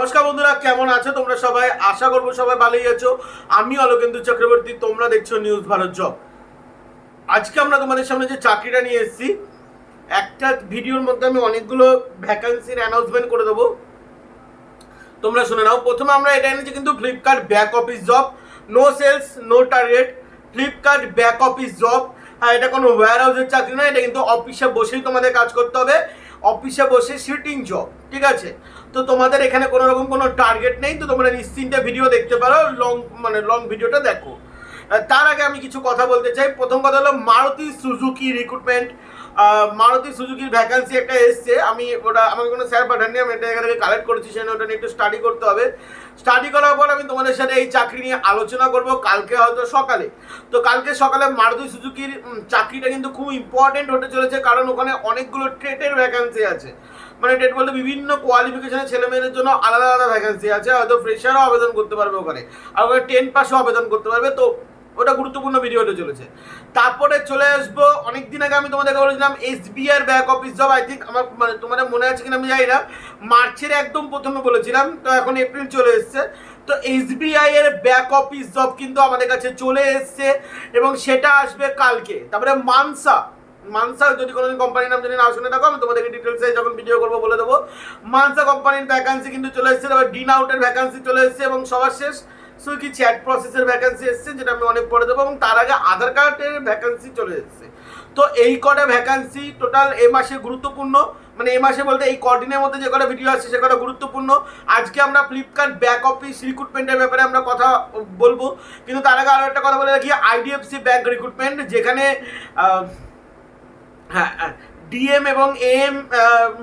নমস্কার বন্ধুরা, কেমন আছো তোমরা সবাই? আশা করব সবাই ভালোই আছো। আমি অলোকেন্দু চক্রবর্তী, তোমরা দেখছ নিউজ ভারত জব আজকে আমরা তোমাদের সামনে যে চাকরিটা নিয়ে এসেছি, একটা ভিডিওর মধ্যে আমি অনেকগুলো ভ্যাকান্সির অ্যানাউন্সমেন্ট করে দেবো। তোমরা শুনে নাও। প্রথমে আমরা এটা এনেছি কিন্তু Flipkart back office job no sales no target Flipkart back office job হ্যাঁ এটা কোনো ওয়্যার হাউসের চাকরি নয় এটা কিন্তু অফিসে বসেই তোমাদের কাজ করতে হবে। অফিসে বসে সিটিং জব ঠিক আছে? তো তোমাদের এখানে কোনো রকম কোনো টার্গেট নেই, তো তোমরা নিশ্চিন্তে ভিডিও দেখতে পারো লং মানে লং ভিডিওটা দেখো। তার আগে আমি কিছু কথা বলতে চাই। প্রথম কথা হলো মারুতি সুজুকি রিক্রুটমেন্ট মারুতি সুজুকির ভ্যাকান্সি একটা এসছে। আমি ওটা আমাকে কোনো স্যার পাঠাননি, আমি এটা এখানে কালেক্ট করেছি সেখানে ওটা নিয়ে একটু স্টাডি করতে হবে। স্টাডি করার পর আমি তোমাদের সাথে এই চাকরি নিয়ে আলোচনা করব কালকে হয়তো সকালে। তো কালকে সকালে মারুতি সুজুকির চাকরিটা কিন্তু খুব ইম্পর্টেন্ট হতে চলেছে, কারণ ওখানে অনেকগুলো ট্রেটের ভ্যাকান্সি আছে। মানে টেট বলতে বিভিন্ন কোয়ালিফিকেশনের ছেলে মেয়েদের জন্য আলাদা আলাদা ভ্যাকেন্সি আছে। হয়তো ফ্রেশারও আবেদন করতে পারবে ওখানে। আর ওখানে টেন পাসও আবেদন করতে পারবে। তো ওটা গুরুত্বপূর্ণ ভিডিও চলেছে। তারপরে চলে আসব। অনেকদিন আগে আমি তোমাদেরকে বলেছিলাম এসবিআই এর back office job I think আমার মানে তোমাদের মনে আছে কিনা আমি জানি না। মার্চের একদম প্রথমে বলেছিলাম, তো এখন এপ্রিল চলে এসছে। তো এস এসবিআই এর ব্যাক অফিস জব কিন্তু আমাদের কাছে চলে এসছে এবং সেটা আসবে কালকে। তারপরে মানসা মানসা, যদি কোনো কোম্পানির নাম যদি না শুনে থাকো, আমি তোমাদেরকে ডিটেলসে যখন ভিডিও করব বলে দেবো। মানসা কোম্পানির ভ্যাকান্সি কিন্তু চলে এসেছে তারপর ডিন আউটের ভ্যাকান্সি চলে এসেছে এবং সবার শেষ। সুইগি চ্যাট প্রসেসের ভ্যাকান্সি এসেছে, যেটা আমি অনেক পরে দেবো, এবং তার আগে আধার কার্ডের ভ্যাকান্সি চলে এসেছে। তো এই কটা ভ্যাকান্সি টোটাল এ মাসে গুরুত্বপূর্ণ। মানে এ মাসে বলতে এই কদিনের মধ্যে যে কটা ভিডিও আসছে, সে কটা গুরুত্বপূর্ণ। আজকে আমরা ফ্লিপকার্ট ব্যাক অফিস রিক্রুটমেন্টের ব্যাপারে আমরা কথা বলব। কিন্তু তার আগে আরও একটা কথা বলে রাখি আইডিএফসি ব্যাংক রিক্রুটমেন্ট যেখানে হ্যাঁ ডিএম এবং এম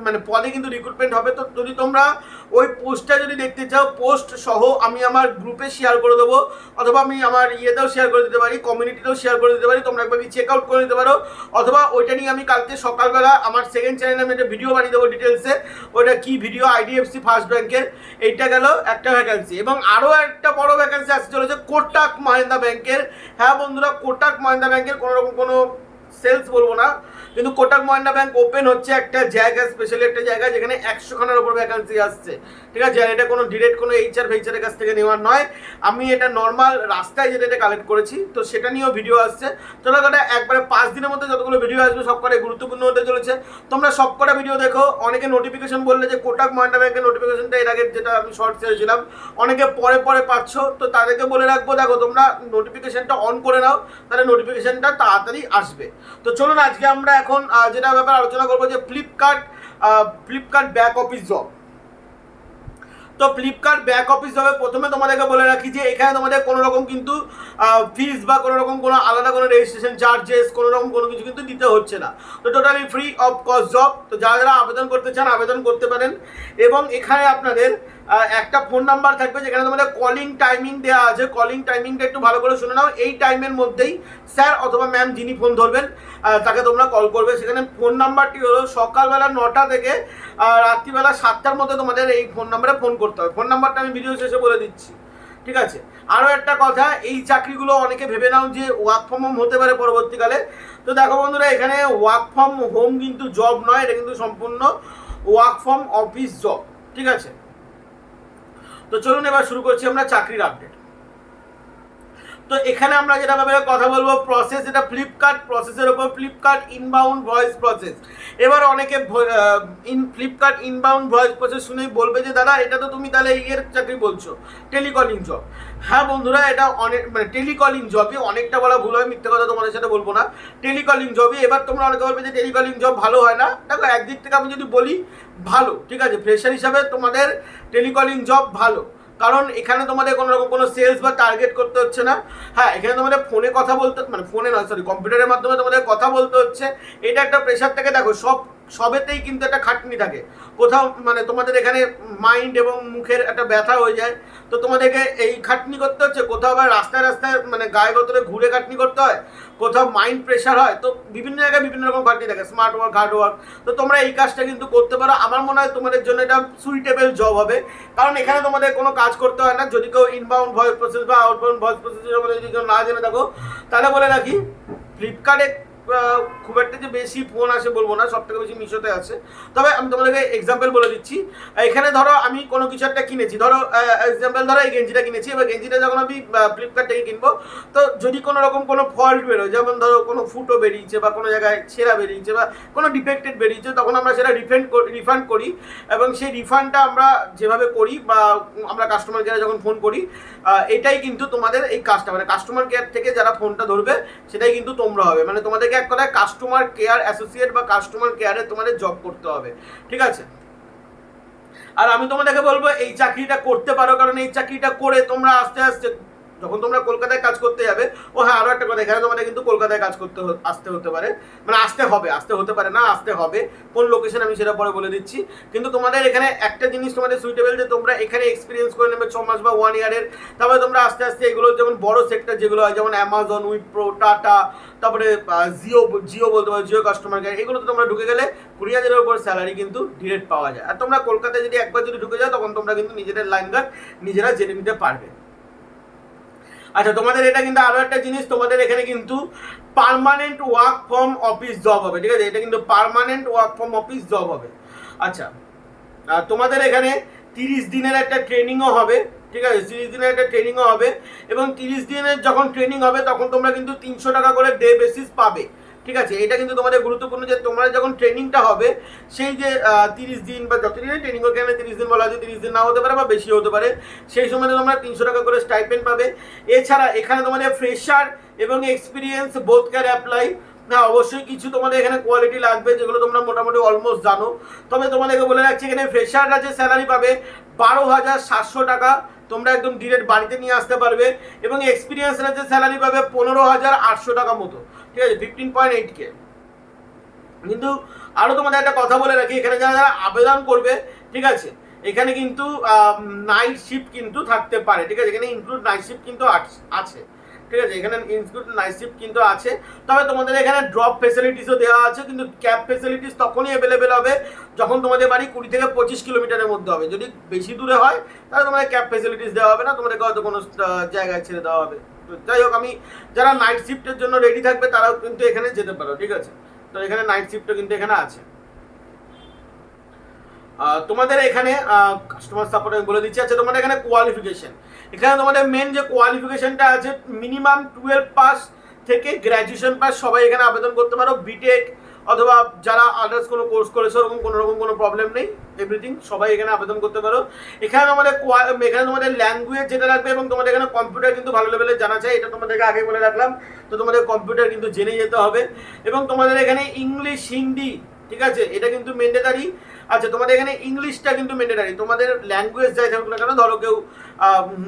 মানে পদে কিন্তু রিক্রুটমেন্ট হবে। তো যদি তোমরা ওই পোস্টটা যদি দেখতে চাও পোস্ট সহ আমি আমার গ্রুপে শেয়ার করে দেবো, অথবা আমি আমার ইয়েতেও শেয়ার করে দিতে পারি কমিউনিটিতেও শেয়ার করে দিতে পারি, তোমরা একবার চেক আউট করে নিতে পারো। অথবা ওইটা নিয়ে আমি কালকে সকালবেলা আমার সেকেন্ড চ্যানেলে আমি একটা ভিডিও বানিয়ে দেবো ডিটেলসে ওইটা কি ভিডিও আইডিএফসি ফার্স্ট ব্যাংকের এইটা গেল একটা ভ্যাকান্সি এবং আরও একটা বড় ভ্যাকান্সি আসতে চলেছে কোটাক মহিন্দ্রা ব্যাংকের হ্যাঁ বন্ধুরা কোটাক মহিন্দ্রা ব্যাংকের কোনো রকম কোনো সেলস বলব না। কিন্তু কোটাক মহিন্দ্রা ব্যাংক ওপেন হচ্ছে একটা জায়গা স্পেশালি একটা জায়গা যেখানে একশো খানার উপর ভ্যাকান্সি আসছে। ঠিক আছে? আর এটা কোনো ডিরেক্ট কোনো এইচআর ফেইচারের কাছ থেকে নেওয়ার নয়। আমি এটা নর্মাল রাস্তায় যেটা এটা কালেক্ট করেছি, তো সেটা নিয়েও ভিডিও আসছে। চলো কটা একবারে পাঁচ দিনের মধ্যে যতগুলো ভিডিও আসবে সব কটাই গুরুত্বপূর্ণ হতে চলেছে। তোমরা সব কটা ভিডিও দেখো। অনেকে নোটিফিকেশন বললে যে কোটাক মহিন্দ্রা ব্যাংকের নোটিফিকেশনটা এর আগে যেটা আমি শর্ট ছেড়েছিলাম অনেকে পরে পরে পাচ্ছ। তো তাদেরকে বলে রাখব, দেখো তোমরা নোটিফিকেশনটা অন করে নাও, তাহলে নোটিফিকেশনটা তাড়াতাড়ি আসবে। তো চলুন, আজকে আমরা এখন যেটা ব্যাপারে আলোচনা করব যে Flipkart Flipkart back office job তো ফ্লিপকার্ট ব্যাক অফিস হবে প্রথমে তোমাদেরকে বলে রাখি যে, এখানে তোমাদের কোনো রকম কিন্তু ফিস বা কোনো রকম কোনো আলাদা কোনো রেজিস্ট্রেশন চার্জেস কোনো রকম কোনো কিছু কিন্তু দিতে হচ্ছে না। তো totally free of cost job তো যারা যারা আবেদন করতে চান, আবেদন করতে পারেন। এবং এখানে আপনাদের একটা ফোন নাম্বার থাকবে যেখানে তোমাদের কলিং টাইমিং দেওয়া আছে। কলিং টাইমিংটা একটু ভালো করে শুনে নাও। এই টাইমের মধ্যেই স্যার অথবা ম্যাম যিনি ফোন ধরবেন তাকে তোমরা কল করবে। সেখানে ফোন নাম্বারটি হলো সকালবেলা নটা থেকে রাত্রিবেলা সাতটার মধ্যে তোমাদের এই ফোন নাম্বারে ফোন করতে হবে। ফোন নাম্বারটা আমি ভিডিও শেষে বলে দিচ্ছি। ঠিক আছে? আরও একটা কথা, এই চাকরিগুলো অনেকে ভেবে নাও যে ওয়ার্ক ফ্রম হোম হতে পারে পরবর্তীকালে। তো দেখো বন্ধুরা, এখানে ওয়ার্ক ফ্রম হোম কিন্তু জব নয়, এটা কিন্তু সম্পূর্ণ ওয়ার্ক ফ্রম অফিস জব ঠিক আছে? তো চলুন এবার শুরু করছি আমরা চাকরির আপডেট তো এখানে আমরা যেটা ব্যাপারে কথা বলব প্রসেস এটা ফ্লিপকার্ট প্রসেসের ওপর ফ্লিপকার্ট ইনবাউন্ড ভয়েস প্রসেস এবার অনেকে in Flipkart inbound voice process শুনেই বলবে যে, দাদা, এটা তো তুমি তাহলে ইয়ের চাকরি বলছো, টেলিকলিং জব হ্যাঁ বন্ধুরা, এটা অনেক মানে টেলিকলিং জবই অনেকটা বলা ভুল হয়, মিথ্যে কথা তোমাদের সাথে বলব না। টেলিকলিং জবই এবার তোমরা অনেকে বলবে যে, টেলিকলিং জব ভালো হয় না। দেখো, একদিক থেকে আমি যদি বলি, ভালো, ঠিক আছে? ফ্রেশার হিসাবে তোমাদের টেলিকলিং জব ভালো। কারণ এখানে তোমাদের কোনো রকম কোনো সেলস বা টার্গেট করতে হচ্ছে না। হ্যাঁ এখানে তোমাদের ফোনে কথা বলতে মানে ফোনে নয় সরি কম্পিউটারের মাধ্যমে তোমাদের কথা বলতে হচ্ছে। এটা একটা প্রেশার থেকে। দেখো, সব সবেতেই কিন্তু একটা খাটনি থাকে। কোথাও মানে তোমাদের এখানে মাইন্ড এবং মুখের একটা ব্যথা হয়ে যায়, তো তোমাদেরকে এই খাটনি করতে হচ্ছে। কোথাও আবার রাস্তায় রাস্তায় মানে গায়ে গতরে ঘুরে খাটনি করতে হয়, কোথাও মাইন্ড প্রেশার হয়, তো বিভিন্ন জায়গায় বিভিন্ন রকম খাটনি থাকে। স্মার্ট ওয়ার্ক হার্ড ওয়ার্ক তো তোমরা এই কাজটা কিন্তু করতে পারো। আমার মনে হয় তোমাদের জন্য এটা সুইটেবল জব হবে। কারণ এখানে তোমাদের কোনো কাজ করতে হয় না। যদি কেউ ইনবাউন্ড ভয়েস প্রসেস বা আউটবাউন্ড ভয়েস প্রসেস যদি কেউ না জেনে থাকো, তাহলে বলে রাখি ফ্লিপকার্টে খুব একটা যে বেশি ফোন আসে বলব না সব থেকে বেশি মিশোতে আছে তবে আমি তোমাদেরকে এক্সাম্পল বলে দিচ্ছি। এখানে ধরো আমি কোনো কিছু একটা কিনেছি। ধরো এক্সাম্পল ধরো এই গেঞ্জিটা কিনেছি। এবার গেঞ্জিটা যখন আমি ফ্লিপকার্ট থেকে কিনবো, তো যদি কোনো রকম কোনো ফল্ট বেরোয়, যেমন ধরো কোনো ফুটো বেরিয়েছে বা কোনো জায়গায় ছেঁড়া বেরিয়েছে বা কোনো ডিফেক্টেড বেরিয়েছে, তখন আমরা সেটা রিফান্ড রিফান্ড করি এবং সেই রিফান্ডটা আমরা যেভাবে করি বা আমরা কাস্টমার কেয়ারে যখন ফোন করি এটাই কিন্তু তোমাদের এই কাজটা মানে কাস্টমার কেয়ার থেকে যারা ফোনটা ধরবে, সেটাই কিন্তু তোমরা হবে। মানে তোমাদেরকে এক কথায় কাস্টমার কেয়ার অ্যাসোসিয়েট বা কাস্টমার কেয়ারে তোমাদের জব করতে হবে। ঠিক আছে? আর আমি তোমাদেরকে বলব, এই চাকরিটা করতে পারো, কারণ এই চাকরিটা করে তোমরা আস্তে আস্তে যখন তোমরা কলকাতায় কাজ করতে যাবে, ও হ্যাঁ আরও একটা কথা, এখানে তোমাদের কিন্তু কলকাতায় কাজ করতে আসতে হতে পারে। মানে আসতে হবে, আসতে হতে পারে না, আসতে হবে। কোন লোকেশন আমি সেটা পরে বলে দিচ্ছি। কিন্তু তোমাদের এখানে একটা জিনিস তোমাদের সুইটেবল যে তোমরা এখানে এক্সপিরিয়েন্স করে নেবে ছ মাস বা ওয়ান ইয়ারের তারপরে তোমরা আস্তে আস্তে এগুলো যেমন বড় সেক্টর যেগুলো হয়, যেমন অ্যামাজন উইপ্রো টাটা তারপরে জিও জিও বলতে পারো জিও কাস্টমার কেয়ার এগুলোতে তোমরা ঢুকে গেলে কুড়ি হাজারের উপর স্যালারি কিন্তু ডিরেক্ট পাওয়া যায়। আর তোমরা কলকাতায় যদি একবার যদি ঢুকে যাও, তখন তোমরা কিন্তু নিজেদের লাইন গার্ড নিজেরা জেনে নিতে পারবে। আচ্ছা তোমাদের এটা কিন্তু আরও একটা জিনিস, তোমাদের এখানে কিন্তু permanent work from office job হবে, ঠিক আছে? এটা কিন্তু permanent work from office job হবে। আচ্ছা তোমাদের এখানে তিরিশ দিনের একটা ট্রেনিংও হবে, ঠিক আছে? তিরিশ দিনের একটা ট্রেনিংও হবে, এবং তিরিশ দিনের যখন ট্রেনিং হবে, তখন তোমরা কিন্তু তিনশো টাকা করে ডে বেসিস পাবে। ঠিক আছে, এটা কিন্তু তোমাদের গুরুত্বপূর্ণ যে তোমরা যখন ট্রেনিংটা হবে, সেই যে তিরিশ দিন বা যত দিনের ট্রেনিং হোক কেন তিরিশ দিন বলা হচ্ছে, তিরিশ দিন না হতে পারে বা বেশি হতে পারে, সেই সময় তোমরা তিনশো টাকা করে স্টাইপেন্ড পাবে। এছাড়া এখানে তোমাদের ফ্রেশার এবং এক্সপিরিয়েন্স বোথ ক্যার অ্যাপ্লাই না অবশ্যই কিছু তোমাদের এখানে কোয়ালিটি লাগবে, যেগুলো তোমরা মোটামুটি অলমোস্ট জানো। তবে তোমাদেরকে বলে রাখছি, এখানে ফ্রেশাররা যে স্যালারি পাবে, বারো হাজার সাতশো টাকা। তোমরা একদম ডিরেক্ট বাড়িতে নিয়ে আসতে পারবে এবং এক্সপিরিয়েন্স যে স্যালারি পাবে পনেরো হাজার আটশো টাকা মতো। ঠিক আছে ফিফটিন পয়েন্ট এইট কে কিন্তু আরও তোমাদের একটা কথা বলে রাখি, এখানে যারা যারা আবেদন করবে, ঠিক আছে, এখানে কিন্তু নাইট শিফট কিন্তু থাকতে পারে, ঠিক আছে, এখানে ইনক্লুড নাইট শিফট কিন্তু আছে। ঠিক আছে, এখানে ইনক্লুড নাইট শিফট কিন্তু আছে। তবে তোমাদের এখানে ড্রপ ফেসিলিটিসও দেওয়া আছে, কিন্তু ক্যাব ফেসিলিটিস তখনই অ্যাভেলেবেল হবে যখন তোমাদের বাড়ি কুড়ি থেকে পঁচিশ কিলোমিটারের মধ্যে হবে। যদি বেশি দূরে হয়, তাহলে তোমাদের ক্যাব ফেসিলিটিস দেওয়া হবে না, তোমাদেরকে হয়তো কোনো জায়গায় ছেড়ে দেওয়া হবে। তো যাই হোক, আমি, যারা নাইট শিফটের জন্য রেডি থাকবে, তারাও কিন্তু এখানে যেতে পারো, ঠিক আছে? তো এখানে নাইট শিফটও কিন্তু এখানে আছে। তোমাদের এখানে কাস্টমার সাপোর্ট বলে দিচ্ছি আচ্ছা তোমাদের এখানে কোয়ালিফিকেশন এখানে তোমাদের মেন যে কোয়ালিফিকেশনটা আছে মিনিমাম টুয়েলভ পাস থেকে গ্র্যাজুয়েশন পাস সবাই এখানে আবেদন করতে পারো বিটেক অথবা যারা আদার্স কোনো কোর্স করেছে, ওরকম কোনো রকম কোনো প্রবলেম নেই এভরিথিং সবাই এখানে আবেদন করতে পারো। এখানে তোমাদের এখানে তোমাদের ল্যাঙ্গুয়েজ যেটা রাখবে এবং তোমাদের এখানে কম্পিউটার কিন্তু ভালো লেভেলে জানা চাই এটা তোমাদেরকে আগে বলে রাখলাম, তো তোমাদের কম্পিউটার কিন্তু জেনে যেতে হবে। এবং তোমাদের এখানে ইংলিশ হিন্দি ঠিক আছে, এটা কিন্তু মেন্ডেটারি আচ্ছা তোমাদের এখানে ইংলিশটা কিন্তু মেন্ডেটারি তোমাদের ল্যাঙ্গুয়েজ যাই থাকুক না কেন ধরো কেউ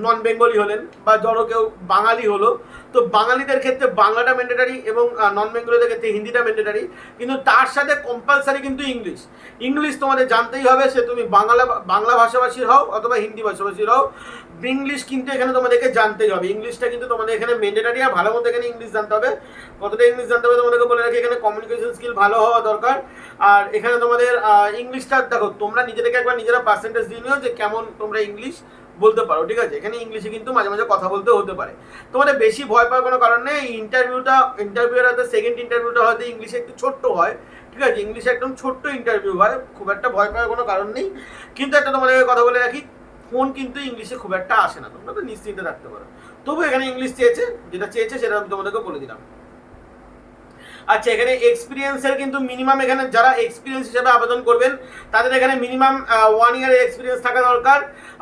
নন বেঙ্গলি হলেন বা ধরো কেউ বাঙালি হলো তো বাঙালিদের ক্ষেত্রে বাংলাটা মেন্ডেটারি এবং নন বেঙ্গলিদের ক্ষেত্রে হিন্দিটা মেন্ডেটারি কিন্তু তার সাথে কম্পালসারি কিন্তু ইংলিশ। ইংলিশ তোমাদের জানতেই হবে সে তুমি বাংলা বাংলা ভাষাভাষীর হও অথবা হিন্দি ভাষাভাষীর হও। ইংলিশ কিন্তু এখানে তোমাদেরকে জানতেই হবে। ইংলিশটা কিন্তু তোমাদের এখানে মেন্ডেটারি আর ভালো মতো এখানে ইংলিশ জানতে হবে। কতটা ইংলিশ জানতে হবে তোমাদেরকে বলে রাখি এখানে কমিউনিকেশন স্কিল ভালো হওয়া দরকার। আর এখানে তোমাদের আহ, ইংলিশটা দেখো, তোমরা নিজেদেরকে একবার নিজেরা পার্সেন্টেজ দিয়ে নিও যে কেমন তোমরা ইংলিশ বলতে পারো, ঠিক আছে? এখানে ইংলিশে কিন্তু মাঝে মাঝে কথা বলতে হতে পারে। তোমাদের বেশি ভয় পাওয়ার কোনো কারণ নেই ইন্টারভিউটা ইন্টারভিউর হয়তো সেকেন্ড ইন্টারভিউটা হয়তো ইংলিশে একটু ছোট্ট হয়, ঠিক আছে? ইংলিশে একদম ছোট্ট ইন্টারভিউ হয়, খুব একটা ভয় পাওয়ার কোনো কারণ নেই। কিন্তু একটা তোমাদেরকে কথা বলে রাখি ফোন কিন্তু ইংলিশে খুব একটা আসে না, তোমরা তো নিশ্চিন্তে থাকতে পারো। তবু এখানে ইংলিশ চেয়েছে, যেটা চেয়েছে সেটা আমি তোমাদেরকে বলে দিলাম। আচ্ছা এখানে এক্সপিরিয়েন্সের কিন্তু মিনিমাম এখানে যারা এক্সপিরিয়েন্স হিসেবে আবেদন করবেন, তাদের এখানে মিনিমাম ওয়ান ইয়ারের এক্সপিরিয়েন্স থাকা দরকার।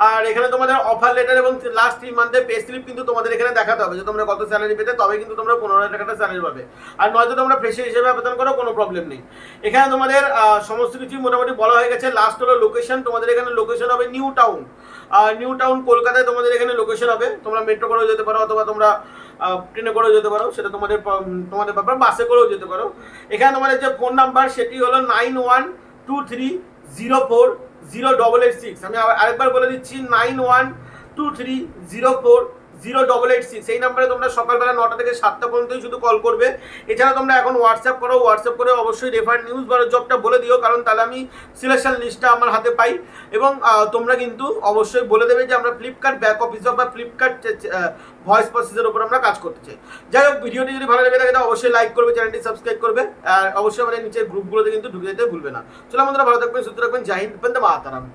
আর এখানে তোমাদের অফার লেটার এবং লাস্ট থ্রি মান্থের পে স্লিপ কিন্তু তোমাদের এখানে দেখাতে হবে যে তোমরা কত স্যালারি পেতে, তবে কিন্তু তোমরা পনেরো হাজার টাকাটা স্যালারি পাবে। আর নয়তো তোমরা ফ্রেশার হিসেবে আবেদন করো, কোনো প্রবলেম নেই। এখানে তোমাদের সমস্ত কিছু মোটামুটি বলা হয়ে গেছে। লাস্ট হলো লোকেশন তোমাদের এখানে লোকেশন হবে নিউ টাউন। নিউ টাউন কলকাতায় তোমাদের এখানে লোকেশন হবে। তোমরা মেট্রো করেও যেতে পারো অথবা তোমরা ট্রেনে করেও যেতে পারো, সেটা তোমাদের তোমাদের ব্যাপার বাসে করেও যেতে পারো। এখানে তোমাদের যে ফোন নাম্বার সেটি হলো nine one two three zero four zero double eight six আমি আরেকবার বলে দিচ্ছি nine one two three zero four zero double eight six এই নাম্বারে তোমরা সকালবেলা নটা থেকে সাতটা পর্যন্তই শুধু কল করবে। এছাড়া তোমরা এখন হোয়াটসঅ্যাপ করো হোয়াটসঅ্যাপ করে অবশ্যই রেফার নিউজ বারো জবটা বলে দিও, কারণ তাহলে আমি সিলেকশন লিস্টটা আমার হাতে পাই। এবং তোমরা কিন্তু অবশ্যই বলে দেবে যে আমরা ফ্লিপকার্ট ব্যাক অফিস বা ফ্লিপকার্ট ভয়েস প্রসেসের উপর আমরা কাজ করতে চাই। যাই হোক, ভিডিওটি যদি ভালো লেগে থাকে, তাহলে অবশ্যই লাইক করবে চ্যানেলটি সাবস্ক্রাইব করবে। আর অবশ্যই আমাদের নিচের গ্রুপগুলোতে কিন্তু ঢুকে যেতে ভুলবে না। চলো বন্ধুরা, ভালো থাকবেন, সুস্থ থাকবেন। জাহিদ বন্দে মাতারাম।